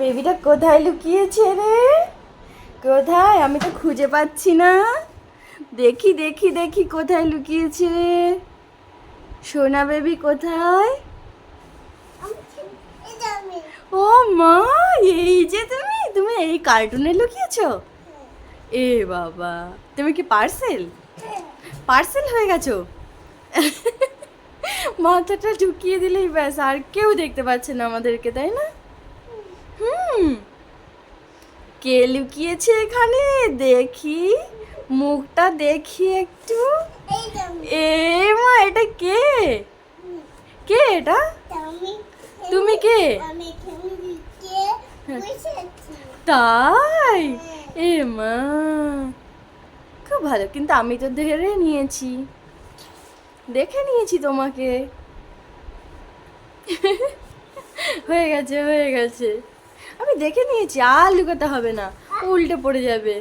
বেবিটা কোথায় লুকিয়েছে রে? কোথায়? আমি তো খুঁজে পাচ্ছি না। দেখি দেখি দেখি কোথায় লুকিয়েছে রে। সোনা বেবি কোথায়? ও মা, এই যে তুমি তুমি এই কার্টুনে লুকিয়েছো? এ বাবা, তুমি কি পার্সেল? পার্সেল হয়ে গেছো? মাথাটা ঢুকিয়ে দিলেই ব্যাস, আর কেউ দেখতে পাচ্ছে না আমাদেরকে, তাই না? কে লুকিয়েছে এখানে? দেখি। মুখটা দেখি একটু। এ মা, এটা কে? কে এটা? তুমি কে? তাই? এ মা, খুব ভালো। কিন্তু আমি তো ধরে নিয়েছি। দেখে নিয়েছি তোমাকে। হয়ে গেছে হয়ে গেছে। আমি দেখে নিয়েছি আর লুকাতে হবে না। উল্টে পড়ে যাবে।